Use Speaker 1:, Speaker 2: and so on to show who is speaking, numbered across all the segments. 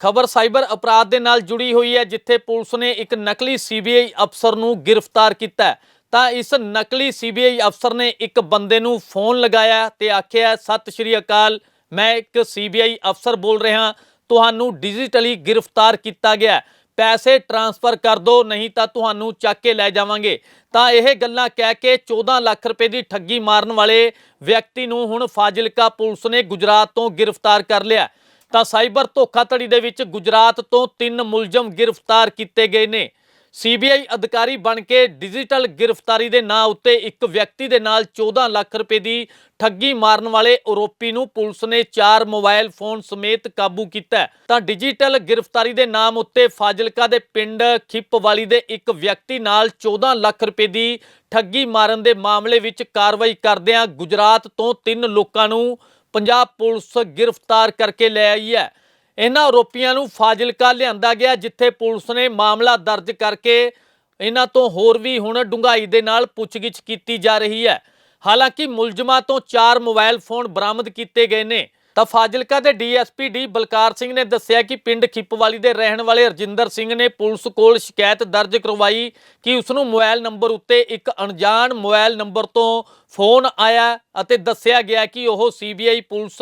Speaker 1: ਖਬਰ ਸਾਈਬਰ ਅਪਰਾਧ ਦੇ ਨਾਲ ਜੁੜੀ ਹੋਈ ਹੈ, ਜਿੱਥੇ ਪੁਲਿਸ ਨੇ ਇੱਕ ਨਕਲੀ ਸੀਬੀਆਈ ਅਫਸਰ ਨੂੰ ਗ੍ਰਿਫਤਾਰ ਕੀਤਾ ਤਾਂ ਇਸ ਨਕਲੀ ਸੀਬੀਆਈ ਅਫਸਰ ਨੇ ਇੱਕ ਬੰਦੇ ਨੂੰ ਫੋਨ ਲਗਾਇਆ ਤੇ ਆਖਿਆ, ਸਤਿ ਸ਼੍ਰੀ ਅਕਾਲ, ਮੈਂ ਇੱਕ ਸੀਬੀਆਈ ਅਫਸਰ ਬੋਲ ਰਿਹਾ ਤੁਹਾਨੂੰ ਡਿਜੀਟਲੀ ਗ੍ਰਿਫਤਾਰ ਕੀਤਾ ਗਿਆ ਪੈਸੇ ਟ੍ਰਾਂਸਫਰ ਕਰ ਦਿਓ, ਨਹੀਂ ਤਾਂ ਤੁਹਾਨੂੰ ਚੱਕ ਕੇ ਲੈ ਜਾਵਾਂਗੇ। ਤਾਂ ਇਹ ਗੱਲਾਂ ਕਹਿ ਕੇ 14 ਲੱਖ ਰੁਪਏ ਦੀ ਠੱਗੀ ਮਾਰਨ ਵਾਲੇ ਵਿਅਕਤੀ ਨੂੰ ਹੁਣ ਫਾਜ਼ਿਲਕਾ ਪੁਲਿਸ ਨੇ ਗੁਜਰਾਤ ਤੋਂ ਗ੍ਰਿਫਤਾਰ ਕਰ ਲਿਆ ਤਾਂ ਸਾਈਬਰ ਧੋਖਾਧੜੀ ਦੇ ਵਿੱਚ ਗੁਜਰਾਤ ਤੋਂ ਤਿੰਨ ਮੁਲਜ਼ਮ ਗ੍ਰਿਫਤਾਰ ਕੀਤੇ ਗਏ ਨੇ। ਸੀਬੀਆਈ ਅਧਿਕਾਰੀ ਬਣ ਕੇ ਡਿਜੀਟਲ ਗ੍ਰਿਫਤਾਰੀ ਦੇ ਨਾਂ ਉੱਤੇ ਇੱਕ ਵਿਅਕਤੀ ਦੇ ਨਾਲ 14 ਲੱਖ ਰੁਪਏ ਦੀ ਠੱਗੀ ਮਾਰਨ ਵਾਲੇ ਆਰੋਪੀ ਨੂੰ ਪੁਲਿਸ ਨੇ 4 ਮੋਬਾਈਲ ਫੋਨ ਸਮੇਤ ਕਾਬੂ ਕੀਤਾ ਤਾਂ ਡਿਜੀਟਲ ਗ੍ਰਿਫਤਾਰੀ ਦੇ ਨਾਮ ਉੱਤੇ ਫਾਜ਼ਿਲਕਾ ਦੇ ਪਿੰਡ ਖਿੱਪਵਾਲੀ ਦੇ ਇੱਕ ਵਿਅਕਤੀ ਨਾਲ 14 ਲੱਖ ਰੁਪਏ ਦੀ ਠੱਗੀ ਮਾਰਨ ਦੇ ਮਾਮਲੇ ਵਿੱਚ ਕਾਰਵਾਈ ਕਰਦਿਆਂ ਗੁਜਰਾਤ ਤੋਂ ਤਿੰਨ ਲੋਕਾਂ ਨੂੰ ਪੰਜਾਬ ਪੁਲਿਸ ਗ੍ਰਿਫਤਾਰ ਕਰਕੇ ਲੈ ਆਈ ਹੈ। ਇਹਨਾਂ ਆਰੋਪੀਆਂ ਨੂੰ ਫਾਜ਼ਿਲਕਾ ਲਿਆਂਦਾ ਗਿਆ, ਜਿੱਥੇ ਪੁਲਿਸ ਨੇ ਮਾਮਲਾ ਦਰਜ ਕਰਕੇ ਇਹਨਾਂ ਤੋਂ ਹੋਰ ਵੀ ਹੁਣ ਡੂੰਘਾਈ ਦੇ ਨਾਲ ਪੁੱਛਗਿੱਛ ਕੀਤੀ ਜਾ ਰਹੀ ਹੈ। ਹਾਲਾਂਕਿ ਮੁਲਜ਼ਮਾਂ ਤੋਂ 4 ਮੋਬਾਈਲ ਫੋਨ ਬਰਾਮਦ ਕੀਤੇ ਗਏ ਨੇ। ਤਾਂ ਫਾਜ਼ਿਲਕਾ ਦੇ ਡੀਐਸਪੀ ਡੀ ਬਲਕਾਰ ਸਿੰਘ ਨੇ ਦੱਸਿਆ ਕਿ ਪਿੰਡ ਖਿੱਪਵਾਲੀ ਦੇ ਰਹਿਣ ਵਾਲੇ ਰਜਿੰਦਰ ਸਿੰਘ ਨੇ ਪੁਲਿਸ ਕੋਲ ਸ਼ਿਕਾਇਤ ਦਰਜ ਕਰਵਾਈ ਕਿ ਉਸ ਨੂੰ ਮੋਬਾਈਲ ਨੰਬਰ ਉੱਤੇ ਇੱਕ ਅਣਜਾਣ ਮੋਬਾਈਲ ਨੰਬਰ ਤੋਂ ਫੋਨ ਆਇਆ ਅਤੇ ਦੱਸਿਆ ਗਿਆ ਕਿ ਉਹ ਸੀਬੀਆਈ ਪੁਲਿਸ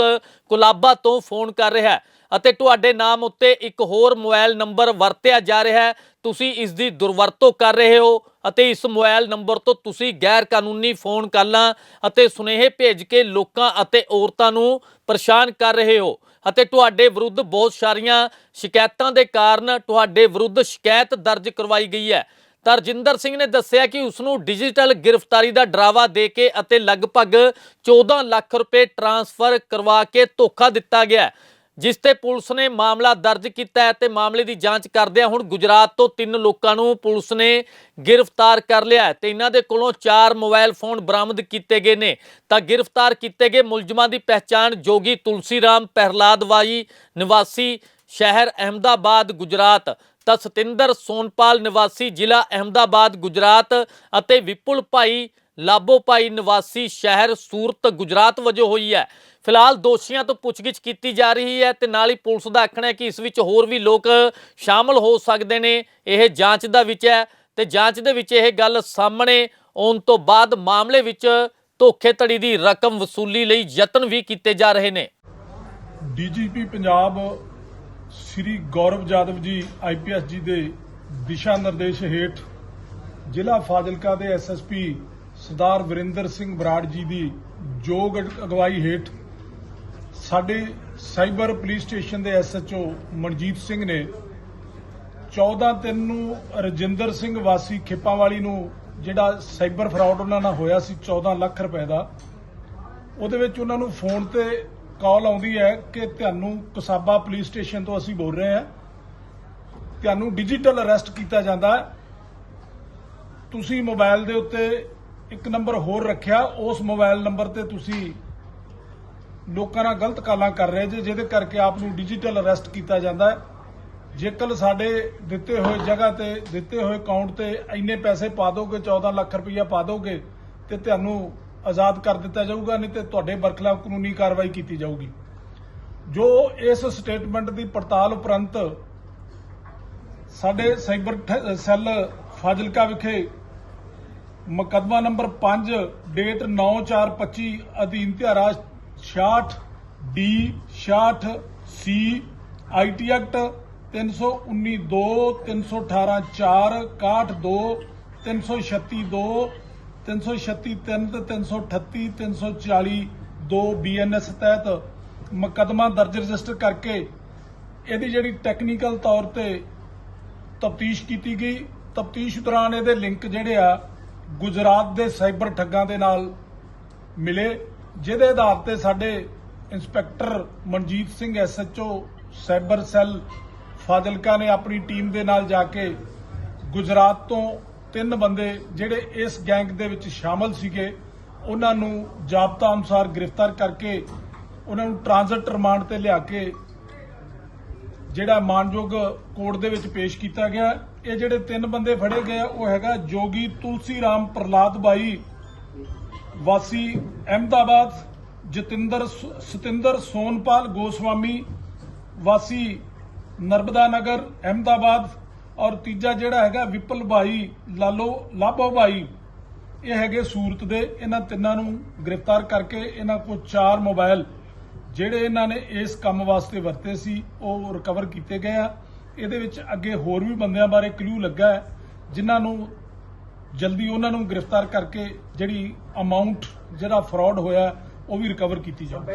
Speaker 1: ਕੁਲਾਬਾ ਤੋਂ ਫੋਨ ਕਰ ਰਿਹਾ ਹੈ। ਅਤੇ ਤੁਹਾਡੇ ਨਾਮ ਉੱਤੇ ਇੱਕ ਹੋਰ ਮੋਬਾਈਲ ਨੰਬਰ ਵਰਤਿਆ ਜਾ ਰਿਹਾ ਹੈ। ਤੁਸੀਂ ਇਸ ਦੀ ਦੁਰਵਰਤੋਂ ਕਰ ਰਹੇ ਹੋ ਅਤੇ ਇਸ ਮੋਬਾਈਲ ਨੰਬਰ ਤੋਂ ਤੁਸੀਂ ਗੈਰ ਕਾਨੂੰਨੀ ਫੋਨ ਕਾਲਾਂ ਅਤੇ ਸੁਨੇਹੇ ਭੇਜ ਕੇ ਲੋਕਾਂ ਅਤੇ ਔਰਤਾਂ ਨੂੰ ਪਰੇਸ਼ਾਨ ਕਰ ਰਹੇ ਹੋ ਅਤੇ ਤੁਹਾਡੇ ਵਿਰੁੱਧ ਬਹੁਤ ਸਾਰੀਆਂ ਸ਼ਿਕਾਇਤਾਂ ਦੇ ਕਾਰਨ ਤੁਹਾਡੇ ਵਿਰੁੱਧ ਸ਼ਿਕਾਇਤ ਦਰਜ ਕਰਵਾਈ ਗਈ ਹੈ। ਤਰਜਿੰਦਰ ਸਿੰਘ ਨੇ ਦੱਸਿਆ ਕਿ ਉਸ ਨੂੰ ਡਿਜੀਟਲ ਗ੍ਰਿਫਤਾਰੀ ਦਾ ਡਰਾਵਾ ਦੇ ਕੇ ਅਤੇ ਲਗਭਗ 14 ਲੱਖ ਰੁਪਏ ਟ੍ਰਾਂਸਫਰ ਕਰਵਾ ਕੇ ਧੋਖਾ ਦਿੱਤਾ ਗਿਆ ਜਿਸ ਤੇ ਪੁਲਿਸ ਨੇ ਮਾਮਲਾ ਦਰਜ ਕੀਤਾ ਹੈ ਤੇ ਮਾਮਲੇ ਦੀ ਜਾਂਚ ਕਰਦਿਆਂ ਹੁਣ ਗੁਜਰਾਤ ਤੋਂ ਤਿੰਨ ਲੋਕਾਂ ਨੂੰ ਪੁਲਿਸ ਨੇ ਗ੍ਰਿਫਤਾਰ ਕਰ ਲਿਆ ਹੈ ਤੇ ਇਹਨਾਂ ਦੇ ਕੋਲੋਂ ਚਾਰ ਮੋਬਾਈਲ ਫੋਨ ਬਰਾਮਦ ਕੀਤੇ ਗਏ ਨੇ। ਤਾਂ ਗ੍ਰਿਫਤਾਰ ਕੀਤੇ ਗਏ ਮੁਲਜ਼ਮਾਂ ਦੀ ਪਹਿਚਾਣ ਜੋਗੀ ਤੁਲਸੀ ਰਾਮ ਪਹਿਰਲਾਦਵਾਈ ਨਿਵਾਸੀ ਸ਼ਹਿਰ ਅਹਿਮਦਾਬਾਦ, ਗੁਜਰਾਤ। ਤਾਂ ਸਤਿੰਦਰ ਸੋਨਪਾਲ, ਨਿਵਾਸੀ ਜ਼ਿਲ੍ਹਾ ਅਹਿਮਦਾਬਾਦ, ਗੁਜਰਾਤ ਅਤੇ ਵਿਪੁਲ ਭਾਈ ਲਾਬੋ ਭਾਈ ਨਿਵਾਸੀ ਸ਼ਹਿਰ ਸੂਰਤ ਗੁਜਰਾਤ ਵਜੋਂ ਹੋਈ ਹੈ। ਫਿਲਹਾਲ ਦੋਸ਼ੀਆਂ ਤੋਂ ਪੁੱਛਗਿੱਛ ਕੀਤੀ ਜਾ ਰਹੀ ਹੈ ਤੇ ਨਾਲ ਹੀ ਪੁਲਿਸ ਦਾ ਆਖਣਾ ਹੈ ਕਿ ਇਸ ਵਿੱਚ ਹੋਰ ਵੀ ਲੋਕ ਸ਼ਾਮਲ ਹੋ ਸਕਦੇ ਨੇ। ਇਹ ਜਾਂਚ ਦਾ ਵਿੱਚ ਹੈ ਤੇ ਜਾਂਚ ਦੇ ਵਿੱਚ ਇਹ ਗੱਲ ਸਾਹਮਣੇ ਆਉਣ ਤੋਂ ਬਾਅਦ ਮਾਮਲੇ ਵਿੱਚ ਧੋਖੇਧੜੀ ਦੀ ਰਕਮ ਵਸੂਲੀ ਲਈ ਯਤਨ ਵੀ ਕੀਤੇ ਜਾ ਰਹੇ ਨੇ।
Speaker 2: ਡੀਜੀਪੀ ਪੰਜਾਬ ਸ੍ਰੀ ਗੌਰਵ ਜਾਦਵ ਜੀ ਆਈਪੀਐਸ ਜੀ ਦੇ ਦਿਸ਼ਾ ਨਿਰਦੇਸ਼ ਹੇਠ ਜ਼ਿਲ੍ਹਾ ਫਾਜ਼ਿਲਕਾ ਦੇ ਐਸਐਸਪੀ ਸਰਦਾਰ ਵਰਿੰਦਰ ਸਿੰਘ ਬਰਾੜ ਜੀ ਦੀ ਯੋਗ ਅਗਵਾਈ ਹੇਠ ਸਾਡੇ ਸਾਈਬਰ ਪੁਲਿਸ ਸਟੇਸ਼ਨ ਦੇ ਐਸਐਚਓ ਮਨਜੀਤ ਸਿੰਘ ਨੇ 14 ਤਿੰਨ ਨੂੰ ਰਜਿੰਦਰ ਸਿੰਘ ਵਾਸੀ ਖਿੱਪਾਵਾਲੀ ਨੂੰ ਜਿਹੜਾ ਸਾਈਬਰ ਫਰਾਡ ਉਹਨਾਂ ਨਾਲ ਹੋਇਆ ਸੀ 14 ਲੱਖ ਰੁਪਏ ਦਾ, ਉਹਦੇ ਵਿੱਚ ਉਹਨਾਂ ਨੂੰ ਫੋਨ ਤੇ ਕਾਲ ਆਉਂਦੀ ਹੈ ਕਿ ਤੁਹਾਨੂੰ ਕਸਾਬਾ ਪੁਲਿਸ ਸਟੇਸ਼ਨ ਤੋਂ ਅਸੀਂ ਬੋਲ ਰਹੇ ਹਾਂ। ਤੁਹਾਨੂੰ ਡਿਜੀਟਲ ਅਰੈਸਟ ਕੀਤਾ ਜਾਂਦਾ ਤੁਸੀਂ ਮੋਬਾਈਲ ਦੇ ਉੱਤੇ ਇੱਕ ਨੰਬਰ ਹੋਰ ਰੱਖਿਆ, ਉਸ ਮੋਬਾਈਲ ਨੰਬਰ ਤੇ ਤੁਸੀਂ ਲੋਕਾਂ ਨਾਲ ਗਲਤ ਕਾਲਾਂ ਕਰ ਰਹੇ ਜੇ, ਜਿਹਦੇ ਕਰਕੇ ਆਪ ਨੂੰ ਡਿਜੀਟਲ ਅਰੈਸਟ ਕੀਤਾ ਜਾਂਦਾ ਹੈ। ਜੇਕਰ ਸਾਡੇ ਦਿੱਤੇ ਹੋਏ ਜਗ੍ਹਾ ਤੇ, ਦਿੱਤੇ ਹੋਏ ਅਕਾਊਂਟ ਤੇ ਇੰਨੇ ਪੈਸੇ ਪਾ ਦੋਗੇ 14 ਲੱਖ ਰੁਪਈਆ ਪਾ ਦੋਗੇ, ਤੇ ਤੁਹਾਨੂੰ ਆਜ਼ਾਦ ਕਰ ਦਿੱਤਾ ਜਾਊਗਾ, ਨਹੀਂ ਤੇ ਤੁਹਾਡੇ ਬਰਖਲਾਫ ਕਾਨੂੰਨੀ ਕਾਰਵਾਈ ਕੀਤੀ ਜਾਊਗੀ। ਜੋ ਇਸ ਸਟੇਟਮੈਂਟ ਦੀ ਪੜਤਾਲ ਉਪਰੰਤ ਸਾਡੇ ਸਾਈਬਰ ਸੈੱਲ ਫਾਜ਼ਿਲਕਾ ਵਿਖੇ ਮੁਕੱਦਮਾ ਨੰਬਰ 5 ਡੇਟ 9425 ਅਧੀਨ ਧਾਰਾ 66 ਡੀ 66 ਸੀ ਆਈਟੀ ਐਕਟ 319 2 318 4 61 2 336 2 336 3 ਤੇ 338 340 2 ਬੀਐਨਐਸ ਤਹਿਤ ਮੁਕੱਦਮਾ ਦਰਜ ਰਜਿਸਟਰ ਕਰਕੇ ਇਹਦੀ ਜਿਹੜੀ ਟੈਕਨੀਕਲ ਤੌਰ ਤੇ ਤਫਤੀਸ਼ ਕੀਤੀ ਗਈ। ਤਫਤੀਸ਼ ਦੌਰਾਨ ਇਹਦੇ ਲਿੰਕ ਜਿਹੜੇ ਆ ਗੁਜਰਾਤ ਦੇ ਸਾਈਬਰ ਠੱਗਾਂ ਦੇ ਨਾਲ ਮਿਲੇ, ਜਿਹਦੇ ਆਧਾਰ ਤੇ ਸਾਡੇ inspector Manjit Singh SHO cyber cell Fazilka ਨੇ ਆਪਣੀ ਟੀਮ ਦੇ ਨਾਲ ਜਾ ਕੇ ਗੁਜਰਾਤ ਤੋਂ ਤਿੰਨ ਬੰਦੇ ਜਿਹੜੇ ਇਸ ਗੈਂਗ ਦੇ ਵਿੱਚ ਸ਼ਾਮਲ ਸੀਗੇ, ਉਹਨਾਂ ਨੂੰ ਜਾਬਤਾ ਅਨੁਸਾਰ ਗ੍ਰਿਫਤਾਰ ਕਰਕੇ, ਉਹਨਾਂ ਨੂੰ ਟ੍ਰਾਂਜ਼ਿਟ ਰਿਮਾਂਡ ਤੇ ਲਿਆ ਕੇ ਜਿਹੜਾ ਮਾਨਯੋਗ ਕੋਰਟ ਦੇ ਵਿੱਚ ਪੇਸ਼ ਕੀਤਾ ਗਿਆ, ਇਹ ਜਿਹੜੇ ਤਿੰਨ ਬੰਦੇ ਫੜੇ ਗਏ ਉਹ ਹੈਗਾ ਜੋਗੀ ਤੁਲਸੀ ਰਾਮ ਪ੍ਰਲਾਦ ਬਾਈ, ਵਾਸੀ ਅਹਿਮਦਾਬਾਦ, ਜਤਿੰਦਰ ਸ- ਸਤਿੰਦਰ ਸੋਨਪਾਲ ਗੋਸਵਾਮੀ, ਵਾਸੀ ਨਰਮਦਾ ਨਗਰ, ਅਹਿਮਦਾਬਾਦ ਔਰ ਤੀਜਾ ਜਿਹੜਾ ਹੈਗਾ ਵਿਪਲ ਭਾਈ ਲਾਲੋ ਲਾਭੋ ਭਾਈ ਇਹ ਹੈਗੇ ਸੂਰਤ ਦੇ, ਇਹਨਾਂ ਤਿੰਨਾਂ ਨੂੰ ਗ੍ਰਿਫਤਾਰ ਕਰਕੇ ਇਹਨਾਂ ਕੋਲ ਚਾਰ ਮੋਬਾਈਲ ਜਿਹੜੇ ਇਹਨਾਂ ਨੇ ਇਸ ਕੰਮ ਵਾਸਤੇ ਵਰਤੇ ਸੀ, ਉਹ ਰਿਕਵਰ ਕੀਤੇ ਗਏ ਆ। ਇਹਦੇ ਵਿੱਚ ਅੱਗੇ ਹੋਰ ਵੀ ਬੰਦਿਆਂ ਬਾਰੇ ਕਲੂ ਲੱਗਾ ਹੈ, ਜਿਨ੍ਹਾਂ ਨੂੰ ਜਲਦੀ ਉਹਨਾਂ ਨੂੰ ਗ੍ਰਿਫਤਾਰ ਕਰਕੇ ਜਿਹੜੀ ਅਮਾਉਂਟ ਜਿਹੜਾ ਫਰਾਡ ਹੋਇਆ, ਉਹ ਵੀ ਰਿਕਵਰ ਕੀਤੀ ਜਾਵੇ